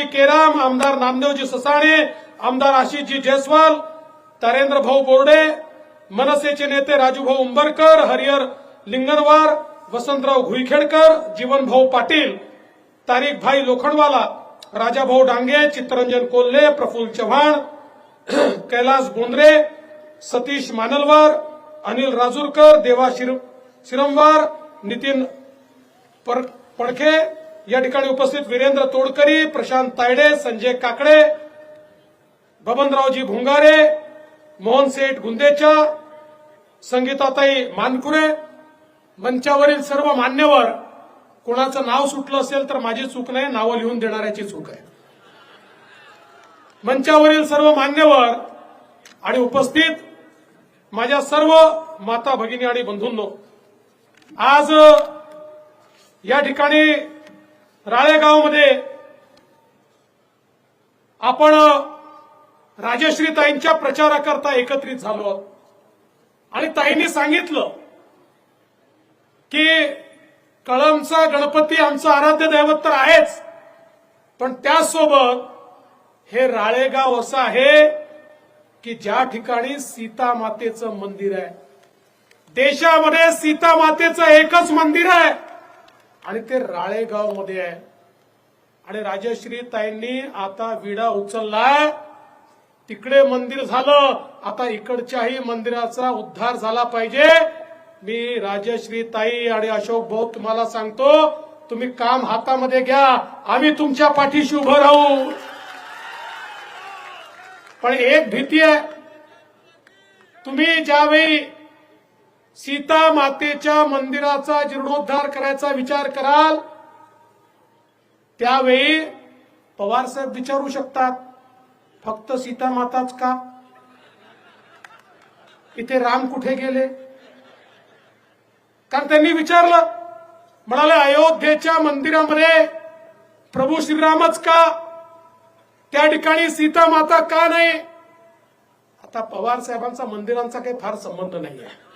विश्वनाथजी carrom आमदार नामदेवजी ससाणे आमदार आशिषजी जयस्वाल तारेंद्र भाऊ बोर्डे मनसेचे नेते राजूभाऊ उंबरकर हरिहर लिंगनवार वसंतराव घुईखेडकर जीवनभाऊ पाटील तारीख भाई लोखंडवाला राजाभाऊ डांगे चित्तरंजन कोल्हे प्रफुल्ल चव्हाण कैलास बोंद्रे सतीश मानलवार अनिल राजूरकर देवा शिर शिरमवार नितीन पर- पडखे या ठिकाणी उपस्थित वीरेंद्र तोडकरी प्रशांत तायडे संजय काकडे बबनरावजी भुंगारे मोहन सेठ गुंदेचा संगीताताई मानकुरे मंचावरील सर्व मान्यवर कोणाचं नाव सुटलं असेल तर माझी चूक नाही नावं लिहून देणाऱ्याची चूक आहे. मंचावरील सर्व मान्यवर आणि उपस्थित माझ्या सर्व माता भगिनी आणि बंधूंनो आज या ठिकाणी राळेगावमध्ये आपण राजश्री ताईंच्या प्रचाराकरता एकत्रित झालो. आणि ताईंनी सांगितलं की कळमचा गणपती आमचं आराध्य दैवत तर आहेच पण त्यासोबत हे राळेगाव असं आहे की ज्या ठिकाणी सीता मातेचं मंदिर आहे. देशामध्ये सीता मातेचं एकच मंदिर आहे. आणि ते राळेगावमध्ये आहे. आणि राजश्री ताईंनी आता विडा उचललाय. तिकडे मंदिर झालं. आता इकडच्याही मंदिराचा उद्धार झाला पाहिजे. मी राजश्री ताई आणि अशोक भाऊ तुम्हाला सांगतो तुम्ही काम हातामध्ये घ्या. आम्ही तुमच्या पाठीशी उभं राहू. पण एक भीती आहे. तुम्ही ज्यावेळी सीता मातेच्या मंदिराचा जीर्णोद्धार करायचा विचार कराल त्यावेळी पवार साहेब विचारू शकतात फक्त सीता माताच का? इथे राम कुठे गेले? कारण त्यांनी विचारलं म्हणाले अयोध्येच्या मंदिरामध्ये प्रभू श्रीरामच का? त्या ठिकाणी सीता माता का नाही? आता पवार साहेबांचा मंदिरांचा काही फार संबंध नाही आहे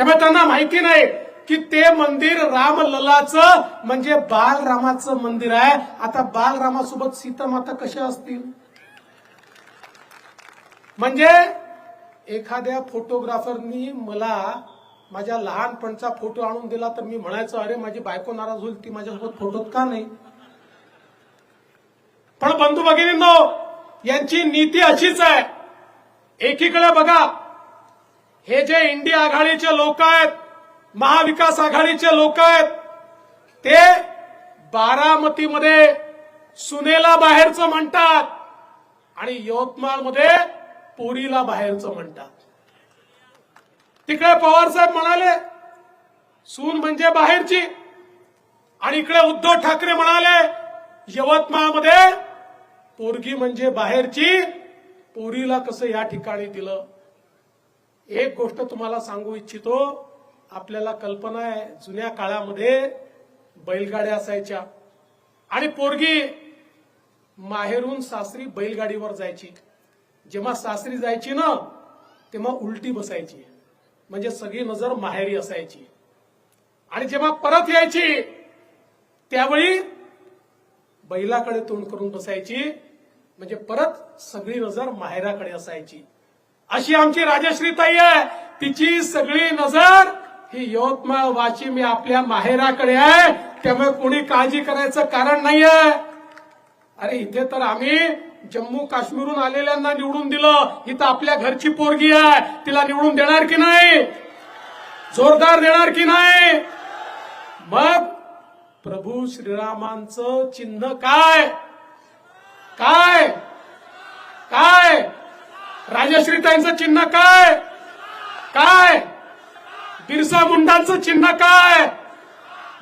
त्यामुळे त्यांना माहिती नाही की ते मंदिर रामललाचं म्हणजे बालरामाचं मंदिर आहे. आता बालरामासोबत सीतामाता कशा असतील? म्हणजे एखाद्या फोटोग्राफरनी मला माझ्या लहानपणचा फोटो आणून दिला तर मी म्हणायचं अरे माझी बायको नाराज होईल ती माझ्यासोबत फोटोत का नाही? पण बंधू भगिनींनो यांची नीती अशीच आहे. एकीकडे बघा हे जे इंडिया आघाडीचे लोक आहेत महाविकास आघाडीचे लोक आहेत ते बारामतीमध्ये सुनेला बाहेरचं म्हणतात आणि यवतमाळमध्ये पोरीला बाहेरचं म्हणतात. तिकडे पवार साहेब म्हणाले सून म्हणजे बाहेरची. आणि इकडे उद्धव ठाकरे म्हणाले यवतमाळमध्ये पोरगी म्हणजे बाहेरची. पोरीला कसं या ठिकाणी दिलं? एक गोष्ट तुम्हाला सांगू इच्छितो आपल्याला कल्पना आहे जुन्या काळामध्ये बैलगाड्या असायच्या. आणि पोरगी माहेरून सासरी बैलगाडीवर जायची. जेव्हा सासरी जायची ना तेव्हा उलटी बसायची. म्हणजे सगळी नजर माहेरी असायची. आणि जेव्हा परत यायची त्यावेळी बैलाकडे तोंड करून बसायची. म्हणजे परत सगळी नजर माहेराकडे असायची. अशी आमची राजश्री ताई आहे. तिची सगळी नजर ही यवतमाळ वाशिम या आपल्या माहेराकडे आहे. त्यामुळे कोणी काळजी करायचं कारण नाहीये. अरे इथे तर आम्ही जम्मू काश्मीरहून आलेल्यांना निवडून दिलं. इथं आपल्या घरची पोरगी आहे. तिला निवडून देणार की नाही? जोरदार देणार की नाही? मग प्रभू श्रीरामांचं चिन्ह काय? काय? काय? राजश्रीताईंचं चिन्ह काय? काय? बिरसा मुंडांचं चिन्ह काय?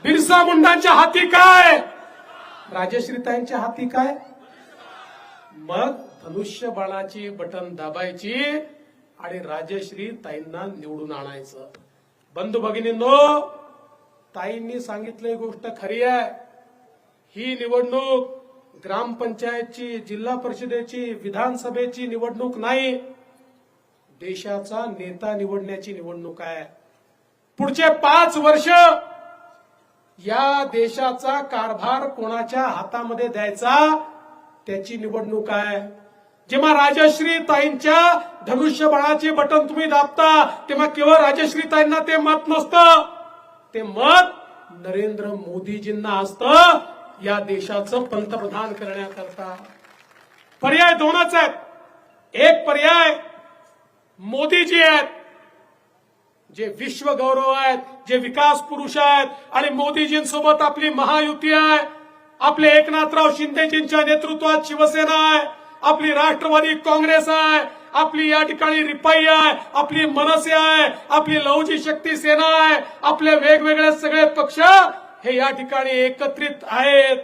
बिरसा मुंडांच्या हाती काय? राजश्रीताईंच्या हाती काय? मग धनुष्य बाणाची बटन दाबायची आणि राजश्री ताईंना निवडून आणायचं. बंधू भगिनींनो ताईंनी सांगितलं ही गोष्ट खरी आहे. ही निवडणूक ग्रामपंचायतची जिल्हा परिषदेची विधानसभेची निवडणूक नाही. देशाचा नेता निवडण्याची निवडणूक आहे. पुढचे पाच वर्ष या देशाचा कारभार कोणाच्या हातामध्ये द्यायचा? त्याची निवडणूक आहे. जेव्हा राजश्री ताईंच्या धनुष्यबळाचे बटन तुम्ही दाबता तेव्हा केवळ राजश्री ताईंना ते मत नसतं. ते मत नरेंद्र मोदीजींना असतं. या देशाचं पंतप्रधान करण्याकरता पर्याय दोनच आहेत. एक पर्याय मोदीजी आहेत जे विश्व गौरव आहेत जे विकास पुरुष आहेत आणि मोदीजींसोबत आपली महायुती आहे आपले एकनाथराव शिंदेजींच्या नेतृत्वात शिवसेना आहे आपली राष्ट्रवादी काँग्रेस आहे आपली या ठिकाणी रिपाई आहे आपली मनसे आहे आपली लवजी शक्ती सेना आहे आपले वेगवेगळे सगळे पक्ष हे या ठिकाणी एकत्रित आहेत.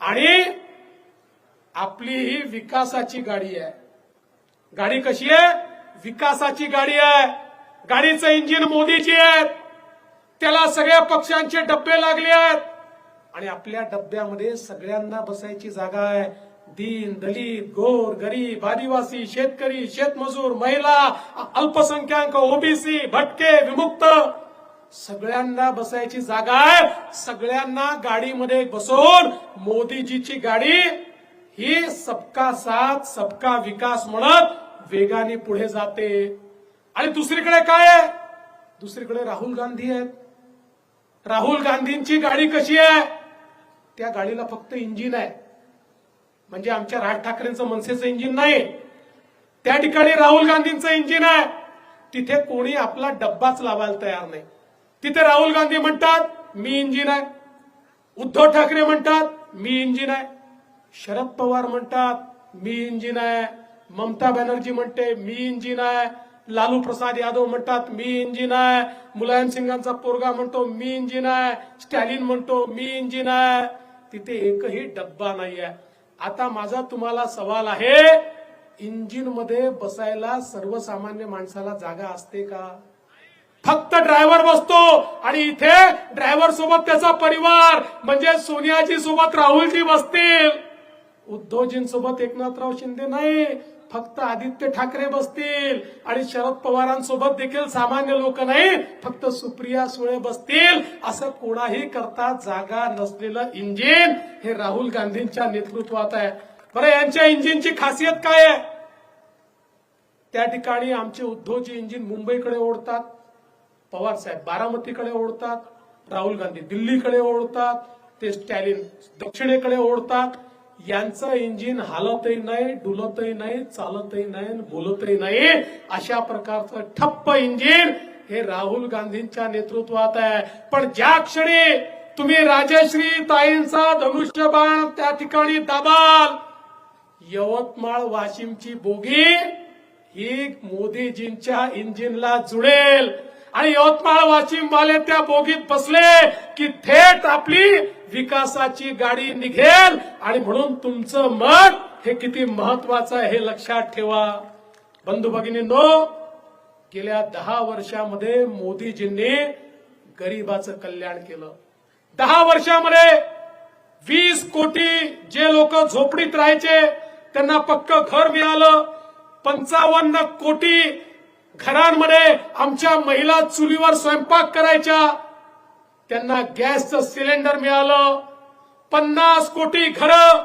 आणि आपली ही विकासाची गाडी आहे. गाडी कशी आहे? विकासाची गाडी आहे. गाडीचं इंजिन मोदीची आहे त्याला सगळ्या पक्षांचे डब्बे लागले आहेत. आणि आपल्या डब्यामध्ये सगळ्यांना बसायची जागा आहे. दीन दलित गोर गरीब आदिवासी शेतकरी शेतमजूर महिला अल्पसंख्याक ओबीसी भटके विमुक्त. सगळ्यांना बसायची जागा आहे. सगळ्यांना गाडीमध्ये बसवून मोदीजीची गाडी ही सबका साथ सबका विकास म्हणत वेगाने पुढे जाते. आणि दुसरीकडे काय आहे? दुसरीकडे राहुल गांधी आहेत. राहुल गांधींची गाडी कशी आहे? त्या गाडीला फक्त इंजिन आहे. म्हणजे आमच्या राज ठाकरेंचं मनसेचं इंजिन नाही. त्या ठिकाणी राहुल गांधींचं इंजिन आहे. तिथे कोणी आपला डब्बाच लावायला तयार नाही. तिथे राहुल गांधी म्हणतात मी इंजिन आहे. उद्धव ठाकरे म्हणतात मी इंजिन आहे. शरद पवार म्हणतात मी इंजिन आहे. ममता बॅनर्जी म्हणते मी इंजिन आहे. लालू प्रसाद यादव म्हणतात मी इंजिन आहे. मुलायम सिंगांचा पोरगा म्हणतो मी इंजिन आहे. स्टॅलिन म्हणतो मी इंजिन आहे. तिथे एकही डब्बा नाही आहे आता माझा तुम्हाला सवाल आहे इंजिनमध्ये बसायला सर्वसामान्य माणसाला जागा असते का? फक्त ड्रायव्हर बसतो. आणि इथे ड्रायव्हर सोबत त्याचा परिवार म्हणजे सोनियाजी सोबत राहुलजी बसतील. उद्धवजींसोबत एकनाथराव शिंदे नाही फक्त आदित्य ठाकरे बसतील. आणि शरद पवारांसोबत देखील सामान्य लोक नाही फक्त सुप्रिया सुळे बसतील. असं कोणाही करता जागा नसलेलं इंजिन हे राहुल गांधींच्या नेतृत्वात आहे. बरं यांच्या इंजिनची खासियत काय आहे? त्या ठिकाणी आमचे उद्धवजी इंजिन मुंबईकडे ओढतात. पवार साहेब बारामतीकडे ओढतात राहुल गांधी दिल्लीकडे ओढतात ते स्टॅलिन दक्षिणेकडे ओढतात. यांचं इंजिन हालतही नाही डुलतही नाही चालतही नाही बोलतही नाही. अशा प्रकारचं ठप्प इंजिन हे राहुल गांधींच्या नेतृत्वात आहे. पण ज्या क्षणी तुम्ही राजश्री ताईंचा धनुष्यबाण त्या ठिकाणी दाबाल यवतमाळ वाशिमची बोगी ही मोदीजींच्या इंजिनला जुळेल. आणि यवतमाळ वाशिम वाले त्या बोगीत बसले की थेट आपली विकासाची गाडी निघेल. आणि म्हणून तुमचं मत हे किती महत्वाचं हे लक्षात ठेवा. बंधू भगिनींनो गेल्या दहा वर्षामध्ये मोदीजींनी गरीबाचं कल्याण केलं. दहा वर्षामध्ये वीस कोटी जे लोक झोपडीत राहायचे त्यांना पक्क घर मिळालं. पंचावन्न कोटी घरांमध्ये आमच्या महिला चुलीवर स्वयंपाक करायच्या. त्यांना गॅसचं सिलेंडर मिळालं. पन्नास कोटी घरं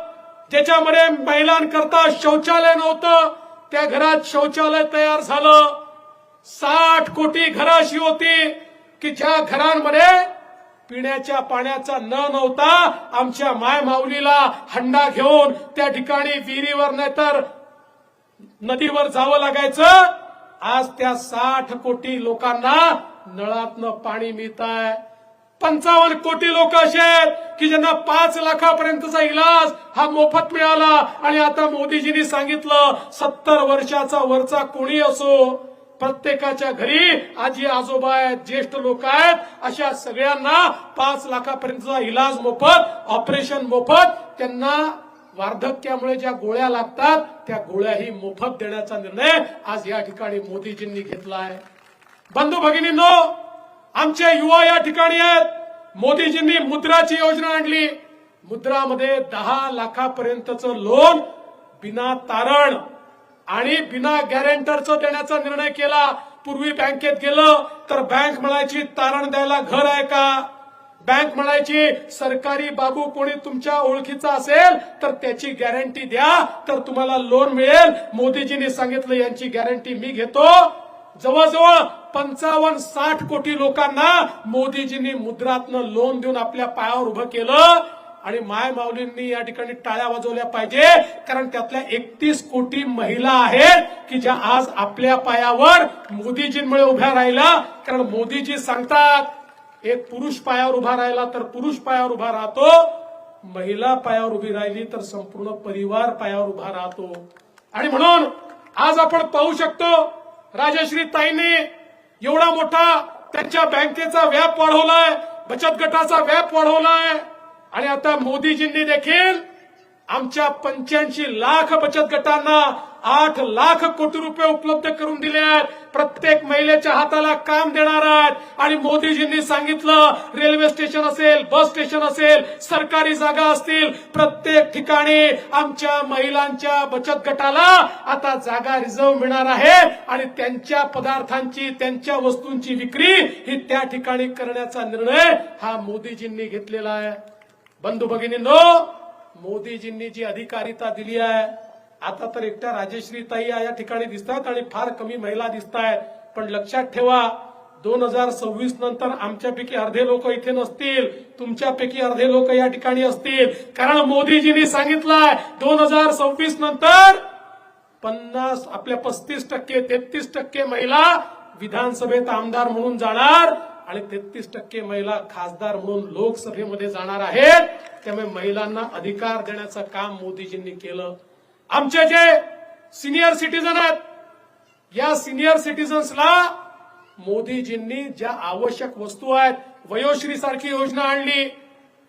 ज्याच्यामध्ये महिलांकरता शौचालय नव्हतं त्या घरात शौचालय तयार झालं. साठ कोटी घरं अशी होती की ज्या घरांमध्ये पिण्याच्या पाण्याचा न नव्हता आमच्या माय माऊलीला हंडा घेऊन त्या ठिकाणी विहिरीवर नाही तर नदीवर जावं लागायचं. आज त्या साठ कोटी लोकांना नळातनं पाणी मिळत आहे पंचावन्न कोटी लोक असे आहेत की ज्यांना पाच लाखापर्यंतचा इलाज हा मोफत मिळाला. आणि आता मोदीजींनी सांगितलं सत्तर वर्षाचा वरचा कोणी असो प्रत्येकाच्या घरी आजी आजोबा आहेत ज्येष्ठ लोक आहेत अशा सगळ्यांना पाच लाखापर्यंतचा इलाज मोफत ऑपरेशन मोफत त्यांना वार्धक्यामुळे ज्या गोळ्या लागतात त्या गोळ्याही मोफत देण्याचा निर्णय आज या ठिकाणी मोदीजींनी घेतला आहे. बंधू भगिनींनो आमचे युवा या ठिकाणी आहेत. मोदीजींनी मुद्राची योजना आणली. मुद्रामध्ये दहा लाखापर्यंतचं लोन बिना तारण आणि बिना गॅरेंटरचं देण्याचा निर्णय केला. पूर्वी बँकेत गेलं तर बँक म्हणायची तारण द्यायला घर आहे का? बँक म्हणायची सरकारी बाबू कोणी तुमच्या ओळखीचा असेल तर त्याची गॅरंटी द्या तर तुम्हाला लोन मिळेल. मोदीजींनी सांगितलं यांची गॅरंटी मी घेतो. जवळजवळ पंचावन्न साठ कोटी लोकांना मोदीजींनी मुद्रातनं लोन देऊन आपल्या पायावर उभं केलं. आणि माय माऊलींनी या ठिकाणी टाळ्या वाजवल्या पाहिजे कारण त्यातल्या एकतीस कोटी महिला आहेत की ज्या आज आपल्या पायावर मोदीजींमुळे उभ्या राहिला कारण मोदीजी सांगतात एक पुरुष पायावर उभा राहिला तर पुरुष पायावर उभा राहतो. महिला पायावर उभी राहिली तर संपूर्ण परिवार पायावर उभा राहतो. आणि म्हणून आज आपण पाहू शकतो राजश्री ताईने एवढा मोठा त्यांच्या बँकेचा व्याप वाढवलाय बचत गटाचा व्याप वाढवलाय. आणि आता मोदीजींनी देखील आमच्या पंच्याऐंशी लाख बचत गटांना आठ लाख कोटी रुपये उपलब्ध करून दिले आहेत. प्रत्येक महिलेच्या हाताला काम देणार आहेत. आणि मोदीजींनी सांगितलं रेल्वे स्टेशन असेल बस स्टेशन असेल सरकारी जागा असतील प्रत्येक ठिकाणी आमच्या महिलांच्या बचत गटाला आता जागा रिझर्व मिळणार आहे. आणि त्यांच्या पदार्थांची त्यांच्या वस्तूंची विक्री ही त्या ठिकाणी करण्याचा निर्णय हा मोदीजींनी घेतलेला आहे. बंधू भगिनींनो मोदीजींनी जी अधिकारिता दिली आहे आता तर एकट्या राजेश्री ताई या ठिकाणी दिसतात आणि फार कमी महिला दिसत आहेत पण लक्षात ठेवा दोन हजार सव्वीस नंतर आमच्यापैकी अर्धे लोक इथे नसतील तुमच्यापैकी अर्धे लोक या ठिकाणी असतील. कारण मोदीजींनी सांगितलंय दोन हजार सव्वीस नंतर पन्नास आपल्या पस्तीस टक्के तेहतीस टक्के महिला विधानसभेत आमदार म्हणून जाणार. आणि तेहतीस टक्के महिला खासदार म्हणून लोकसभेमध्ये जाणार आहेत. त्यामुळे महिलांना अधिकार देण्याचं काम मोदीजींनी केलं. आमचे जे सिनियर सिटीजन आहेत या सिनियर सिटीजन्सला मोदीजींनी ज्या आवश्यक वस्तू आहेत वयोश्री सारखी योजना आणली.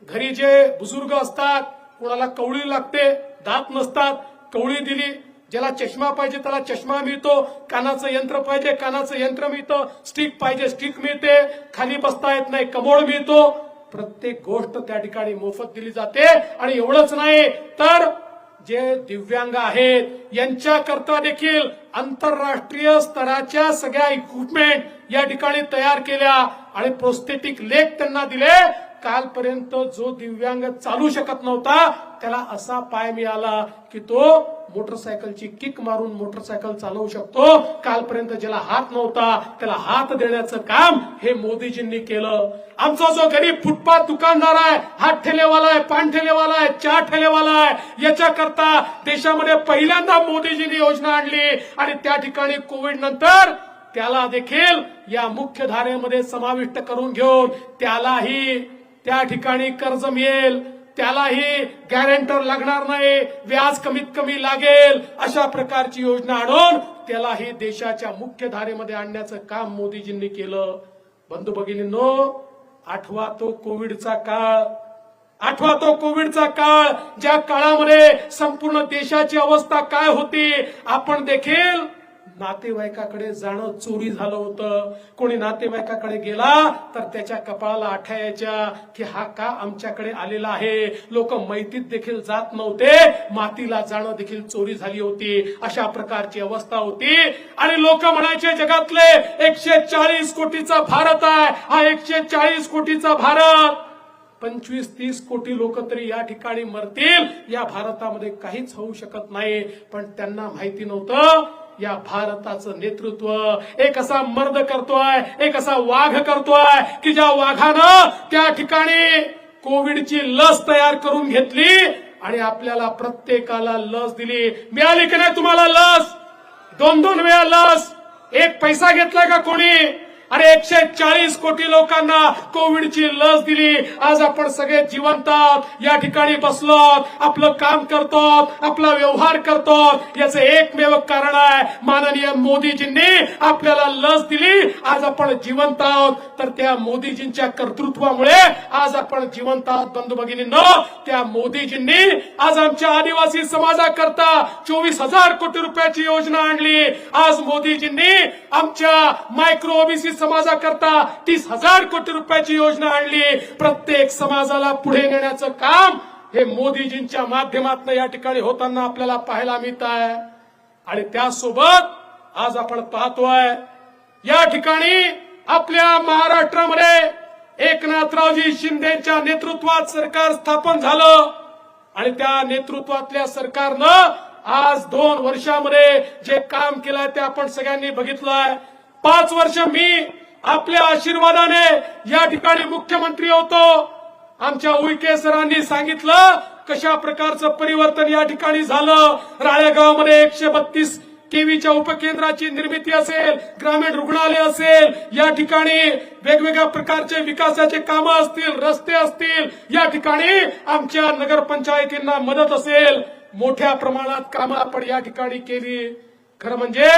घरी जे बुजुर्ग असतात कोणाला कवळी लागते दात नसतात कवळी दिली ज्याला चष्मा पाहिजे त्याला चष्मा मिळतो. कानाचं यंत्र पाहिजे कानाचं यंत्र मिळतं. स्टिक पाहिजे स्टिक मिळते. खाली बसता येत नाही कमोड मिळतो. प्रत्येक गोष्ट त्या ठिकाणी मोफत दिली जाते. आणि एवढंच नाही तर जे दिव्यांग आहेत यांच्याकरता देखील आंतरराष्ट्रीय स्तराच्या सगळ्या इक्विपमेंट या ठिकाणी तयार केल्या आणि प्रोस्थेटिक लेख त्यांना दिले. कालपर्यंत जो दिव्यांग चालू शकत नव्हता त्याला असा पाय मिळाला की तो मोटरसायकलची किक मारून मोटरसायकल चालवू शकतो. कालपर्यंत ज्याला हात नव्हता त्याला हात देण्याचं काम हे मोदीजींनी केलं. आमचा जो गरीब फुटपाथ दुकानदार आहे हात ठेलेवाला आहे पान ठेलेवाला आहे चहा ठेलेवाला आहे याच्याकरता देशामध्ये पहिल्यांदा मोदीजींनी योजना आणली. आणि त्या ठिकाणी कोविड नंतर त्याला देखील या मुख्य धारेमध्ये समाविष्ट करून घेऊन त्यालाही त्या ठिकाणी कर्ज मिळेल. त्यालाही गॅरेंटर लागणार नाही. व्याज कमीत कमी लागेल. अशा प्रकारची योजना आणून त्यालाही देशाच्या मुख्य धारेमध्ये आणण्याचं काम मोदीजींनी केलं. बंधू भगिनींनो आठवा तो कोविडचा काळ. आठवा तो कोविडचा काळ ज्या काळामध्ये संपूर्ण देशाची अवस्था काय होती आपण देखील नातेवाईकाकडे जाणं चोरी झालं होतं. कोणी नातेवाईकाकडे गेला तर त्याच्या कपाळाला आठायच्या की हा का आमच्याकडे आलेला आहे? लोक मैतीत देखील जात नव्हते. मातीला जाणं देखील चोरी झाली होती. अशा प्रकारची अवस्था होती. आणि लोक म्हणायचे जगातले एकशे चाळीस कोटीचा भारत आहे. हा एकशे चाळीस कोटीचा भारत. पंचवीस तीस कोटी लोक तरी या ठिकाणी मरतील. या भारतामध्ये काहीच होऊ शकत नाही. पण त्यांना माहिती नव्हतं. या भारताचं नेतृत्व एक असा मर्द करतोय एक असा वाघ करतोय की ज्या वाघानं त्या ठिकाणी कोविडची लस तयार करून घेतली आणि आपल्याला प्रत्येकाला लस दिली. मिळाली की नाही तुम्हाला लस? दोन दोन वेळा लस. एक पैसा घेतलाय का कोणी? अरे एकशे चाळीस कोटी लोकांना कोविडची लस दिली. आज आपण सगळे जिवंत या ठिकाणी बसलो आपलं काम करतो आपला व्यवहार करतो याचं एकमेव कारण आहे माननीय मोदीजींनी आपल्याला लस दिली. आज आपण जिवंत आहोत. तर त्या मोदीजींच्या कर्तृत्वामुळे आज आपण जिवंत आहोत बंधू भगिनींनो. त्या मोदीजींनी आज आमच्या आदिवासी समाजाकरता चोवीस हजार कोटी रुपयाची योजना आणली. आज मोदीजींनी आमच्या मायक्रो ओबीसी समाजाकरता तीस हजार कोटी रुपयाची योजना आणली. प्रत्येक समाजाला पुढे नेण्याचं काम हे मोदीजींच्या माध्यमातून या ठिकाणी होताना आपल्याला पाहायला मिळत आहे. आणि त्यासोबत आज आपण पाहतोय या ठिकाणी आपल्या महाराष्ट्रामध्ये एकनाथरावजी शिंदेच्या नेतृत्वात सरकार स्थापन झालं. आणि त्या नेतृत्वातल्या सरकारनं आज दोन वर्षामध्ये जे काम केलंय ते आपण सगळ्यांनी बघितलंय. पाच वर्ष मी आपल्या आशीर्वादाने या ठिकाणी मुख्यमंत्री होतो. आमच्या उईके सरांनी सांगितलं कशा प्रकारचं परिवर्तन या ठिकाणी झालं. राळेगावमध्ये एकशे बत्तीस केवीच्या उपकेंद्राची निर्मिती असेल ग्रामीण रुग्णालय असेल या ठिकाणी वेगवेगळ्या प्रकारचे विकासाचे कामं असतील रस्ते असतील या ठिकाणी आमच्या नगरपंचायतींना मदत असेल. मोठ्या प्रमाणात कामं आपण या ठिकाणी केली. खरं म्हणजे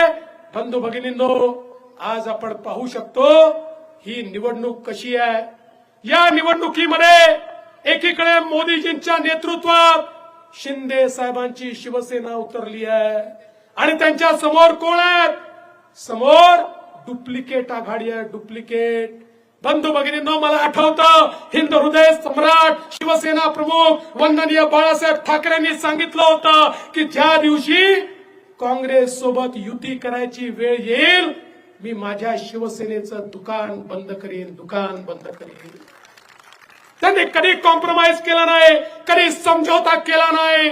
बंधू भगिनींनो आज आपण पाहू शकतो ही निवडणूक कशी आहे? या निवडणुकीमध्ये एकीकडे मोदीजींच्या नेतृत्वात शिंदे साहेबांची शिवसेना उतरली आहे. आणि त्यांच्यासमोर कोण आहेत? समोर डुप्लिकेट आघाडी आहे डुप्लिकेट. बंधू भगिनींनो मला आठवतं हिंद हृदय सम्राट शिवसेना प्रमुख वंदनीय बाळासाहेब ठाकरेंनी सांगितलं होतं की ज्या दिवशी काँग्रेस सोबत युती करायची वेळ येईल मी माझ्या शिवसेनेचं दुकान बंद करेन दुकान बंद करेन. त्यांनी कधी कॉम्प्रोमाइज केला नाही कधी समझोता केला नाही.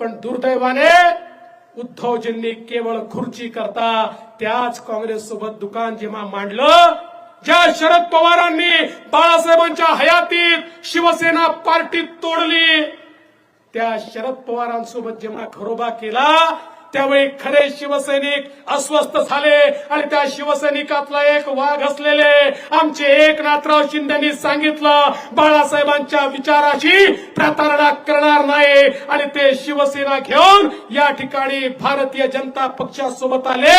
पण दुर्दैवाने उद्धवजींनी केवळ खुर्ची करता त्याच काँग्रेस सोबत दुकान जेव्हा मांडलं ज्या शरद पवारांनी बाळासाहेबांच्या हयातीत शिवसेना पार्टी तोडली त्या शरद पवारांसोबत जेव्हा खरोबा केला त्यावेळी खरे शिवसैनिक अस्वस्थ झाले आणि त्या शिवसैनिकातला एक वाघ असलेले आमचे एकनाथराव शिंदेनी सांगितलं बाळासाहेबांच्या विचाराची प्रतारणा करणार नाही आणि ते शिवसेना घेऊन या ठिकाणी भारतीय जनता पक्षासोबत आले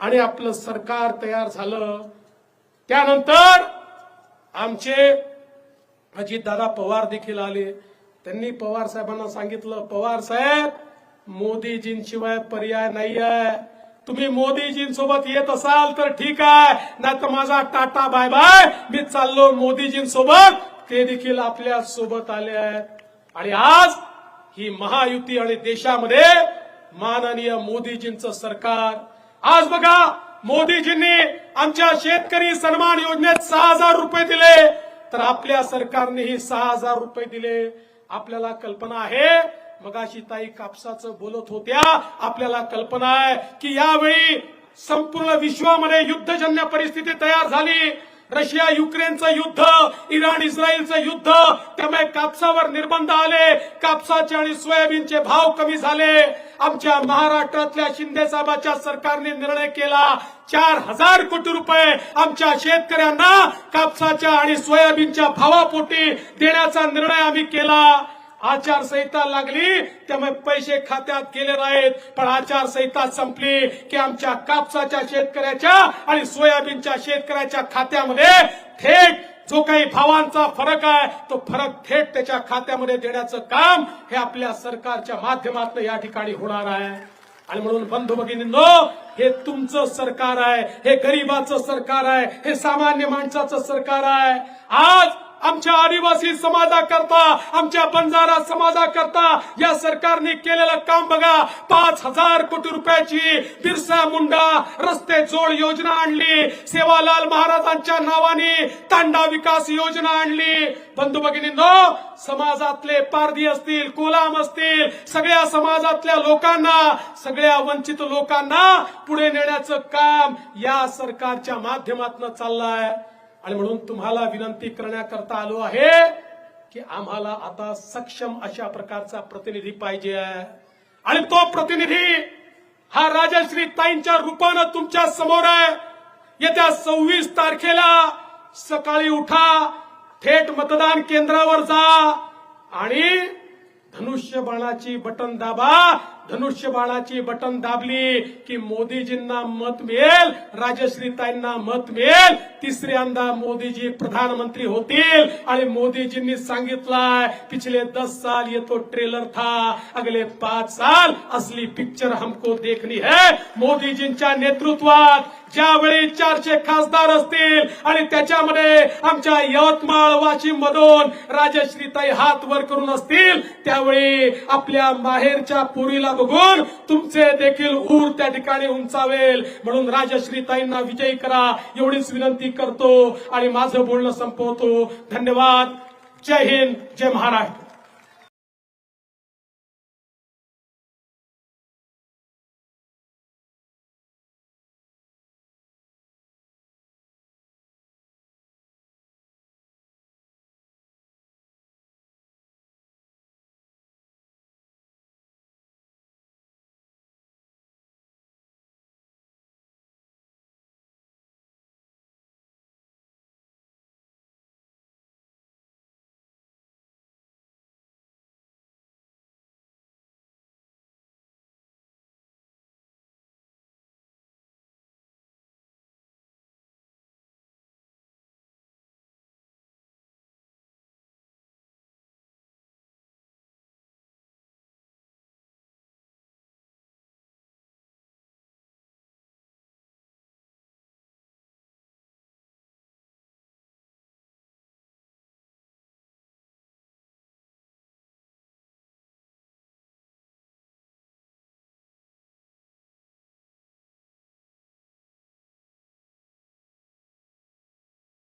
आणि आपलं सरकार तयार झालं. त्यानंतर आमचे अजितदादा पवार देखील आले. त्यांनी पवार साहेबांना सांगितलं पवार साहेब मोदीजींशिवाय पर्याय नाही आहे तुम्ही मोदीजींसोबत येत असाल तर ठीक आहे. नाही तर माझा टाटा बाय बाय. मी चाललो मोदीजींसोबत. ते देखील आपल्यासोबत आले आहेत. आणि आज ही महायुती आणि देशामध्ये माननीय मोदीजींचं सरकार. आज बघा मोदीजींनी आमच्या शेतकरी सन्मान योजनेत सहा हजार रुपये दिले. तर आपल्या सरकारनेही सहा हजार रुपये दिले. आपल्याला कल्पना आहे मगाशी ताई कापसाचं बोलत होत्या. आपल्याला कल्पना आहे की यावेळी संपूर्ण विश्वामध्ये युद्धजन्य परिस्थिती तयार झाली. रशिया युक्रेनचं युद्ध इराण इस्रायलचं युद्ध त्यामुळे कापसावर निर्बंध आले. कापसाचे आणि सोयाबीनचे भाव कमी झाले. आमच्या महाराष्ट्रातल्या शिंदेसाहेबाच्या सरकारने निर्णय केला. चार हजार कोटी रुपये आमच्या शेतकऱ्यांना कापसाच्या आणि सोयाबीनच्या भावापोटी देण्याचा निर्णय आम्ही केला. आचारसंहिता लागली त्यामुळे पैसे खात्यात गेले नाहीत. पण आचारसंहिता संपली की आमच्या कापसाच्या शेतकऱ्याच्या आणि सोयाबीनच्या शेतकऱ्याच्या खात्यामध्ये थेट जो काही भावांचा फरक आहे तो फरक थेट त्याच्या खात्यामध्ये देण्याचं काम हे आपल्या सरकारच्या माध्यमातून या ठिकाणी होणार आहे. आणि म्हणून बंधू भगिनींनो हे तुमचं सरकार आहे हे गरीबाचं सरकार आहे हे सामान्य माणसाचं सरकार आहे. आज आमच्या आदिवासी समाजाकरता आमच्या बंजारा समाजाकरता या सरकारने केलेलं काम बघा. पाच हजार कोटी रुपयाची बिरसा मुंडा रस्ते जोड योजना आणली. सेवालाल महाराजांच्या नावाने तांडा विकास योजना आणली. बंधू भगिनींनो समाजातले पारधी असतील कोलाम असतील सगळ्या समाजातल्या लोकांना सगळ्या वंचित लोकांना पुढे नेण्याचं काम या सरकारच्या माध्यमातून चाललंय. आणि म्हणून तुम्हाला विनंती करण्याकरता आलो आहे की आम्हाला आता सक्षम अशा प्रकारचा प्रतिनिधी पाहिजे आहे. आणि तो प्रतिनिधी हा राजश्री ताईंच्या रूपानं तुमच्यासमोर आहे. येत्या सव्वीस तारखेला सकाळी उठा थेट मतदान केंद्रावर जा आणि धनुष्यबाणाची बटन दाबा. धनुष्यबाणाची बटन दाबली की मोदीजींना मत मिळेल राजश्रीताईंना मत मिळेल. तिसऱ्यांदा मोदीजी प्रधानमंत्री होतील आणि मोदीजींनी सांगितलंय पिछले दस साल ये तो ट्रेलर था अगले पाच साल असली पिक्चर हमको देखनी है. मोदीजींच्या नेतृत्वात ज्यावेळी चारशे खासदार असतील आणि त्याच्यामध्ये आमच्या यवतमाळ वाशिम मधून राजश्रीताई हात वर करून असतील त्यावेळी आपल्या माहेरच्या पुरीला बघून तुमचे देखील ऊर त्या ठिकाणी उंचावेल. म्हणून राजश्रीताईंना विजयी करा. एवढीच विनंती करतो आणि माझं बोलणं संपवतो. धन्यवाद. जय हिंद. जय महाराष्ट्र.